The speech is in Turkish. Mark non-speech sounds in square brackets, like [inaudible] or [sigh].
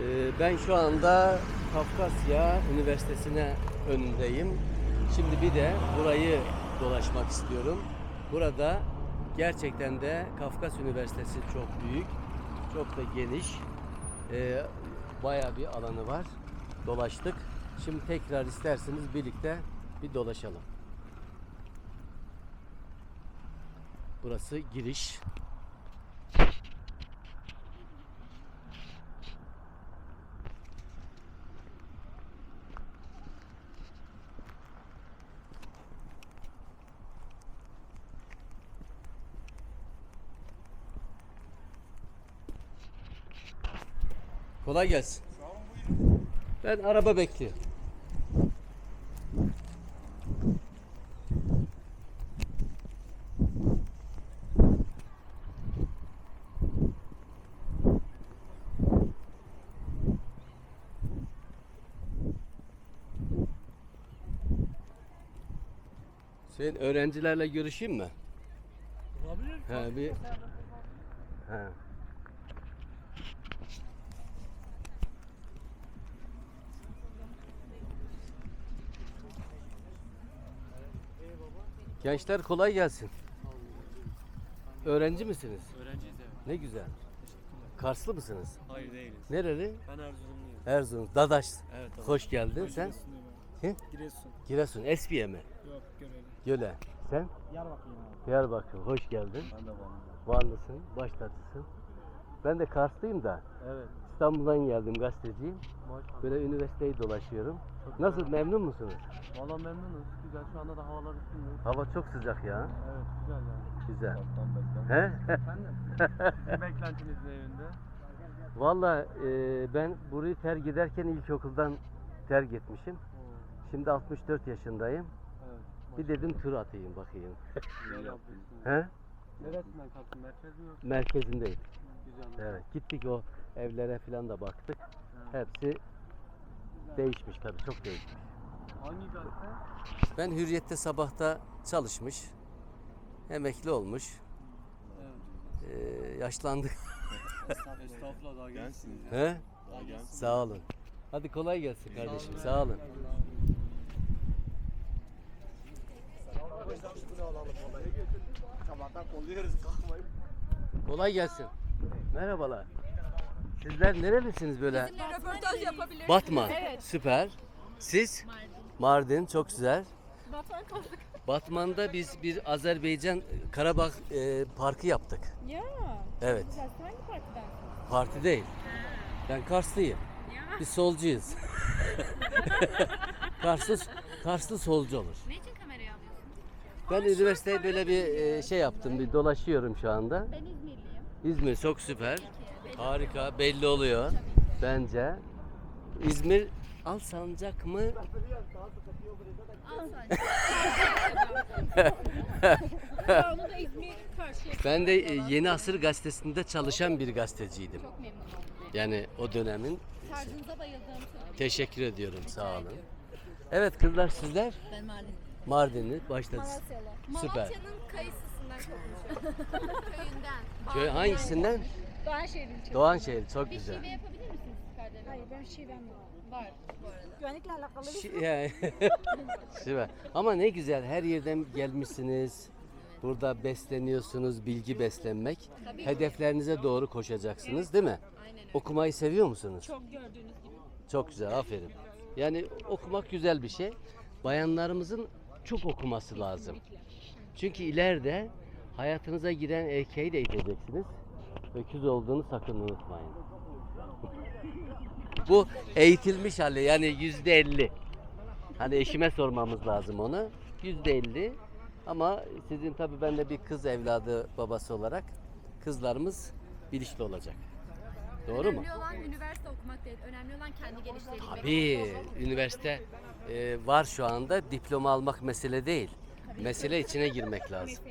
Ee, Ben şu anda Kafkasya Üniversitesi'ne önündeyim. Şimdi bir de burayı dolaşmak istiyorum. Burada gerçekten de Kafkas Üniversitesi çok büyük, çok da geniş. Ee, bayağı bir alanı var. Dolaştık. Şimdi tekrar isterseniz birlikte bir dolaşalım. Burası giriş. Kolay gelsin. Ben araba bekliyorum. Sen öğrencilerle görüşeyim mi? Olabilir. He bir He. Gençler kolay gelsin. Öğrenci misiniz? Öğrenciyiz evet. Ne güzel. Karslı mısınız? Hayır değiliz. Nereli? Ben Erzurumluyum. Erzurum. Dadaş. Evet. abi. Hoş geldin. Sen? Abi. Giresun. Giresun. Esbiye mi? Yok göreli. Göle. Sen? Diyarbakır abi. Diyarbakır. Hoş geldin. Ben de varım. Varlısın. Baş tacısın. Ben de Karslıyım da. Evet. İstanbul'dan geldim gazeteciyim. Maşallah. Böyle üniversiteyi dolaşıyorum. Nasıl memnun musunuz? Valla memnunuz. Güzel. Şu anda da havalar ısınıyor. Hava çok sıcak ya. Evet güzel yani. Güzel. He? Efendim? Sizin [laughs] beklentiniz ne yönde? Valla e, ben burayı terk ederken ilkokuldan terk etmişim. Oo, Şimdi 64 yaşındayım. evet. Bir dedim tur atayım bakayım. Güzel. He? Neresinden kalktın? Merkez mi yok? Merkezindeyim. Güzel. Evet. Gittik o evlere falan da baktık. Hepsi değişmiş tabii çok değişmiş. Hangi gazete? Ben Hürriyet'te sabahta çalışmış. Emekli olmuş. Evet. E, yaşlandık. [laughs] Estağfurullah daha gençsiniz. He? Daha gençsiniz. Sağ olun. Hadi kolay gelsin kardeşim. Sağ olun. Kolay gelsin. Merhabalar. Sizler nerelisiniz böyle? Röportaj yapabiliriz. Batman. Evet. Süper. Siz? Mardin. Çok güzel. Batman kaldık. Batman'da biz bir Azerbaycan Karabağ e, parkı yaptık. Ya. Evet. Güzel. Hangi partiden? Parti değil. Ben Karslıyım. Biz solcuyuz. [laughs] Karslı, Karslı solcu olur. Ne için kamerayı alıyorsunuz? Ben üniversiteye böyle bir e, şey yaptım. Bir dolaşıyorum şu anda. Ben. İzmir çok süper. Harika. Belli oluyor. Bence. İzmir mı? Da İzmir karşı. Ben de e, Yeni Asır gazetesinde çalışan bir gazeteciydim. Çok memnun oldum. Yani o dönemin. Tarzınıza. Teşekkür ediyorum. Sağ olun. Evet kızlar sizler Ben Mardin. Mardinli başladı. Süper. Malatya'nın konuşuyorum. Köyünden. Köy hangisinden? Doğanşehir'in Doğanşehir çok Bir güzel. şive yapabilir misiniz Karadeniz? Hayır ben şivem var. Var bu arada. Güvenlikle alakalı bir Şi- yani- [laughs] Süper. Ama ne güzel her yerden gelmişsiniz. Burada besleniyorsunuz, bilgi beslenmek. Tabii. Hedeflerinize doğru koşacaksınız değil mi? Aynen öyle. Okumayı seviyor musunuz? Çok gördüğünüz gibi. Çok güzel, aferin. Yani okumak güzel bir şey. Bayanlarımızın çok okuması lazım. Çünkü ileride hayatınıza giren erkeği de iteceksiniz. Öküz olduğunu sakın unutmayın. Bu eğitilmiş hali yani yüzde elli. Hani eşime sormamız lazım onu. Yüzde elli. Ama sizin tabii ben de bir kız evladı babası olarak kızlarımız bilinçli olacak. Doğru mu? Önemli olan üniversite okumak değil. Önemli olan kendi geliştirebilmek. Tabii üniversite e, var şu anda diploma almak mesele değil. Mesele içine girmek lazım.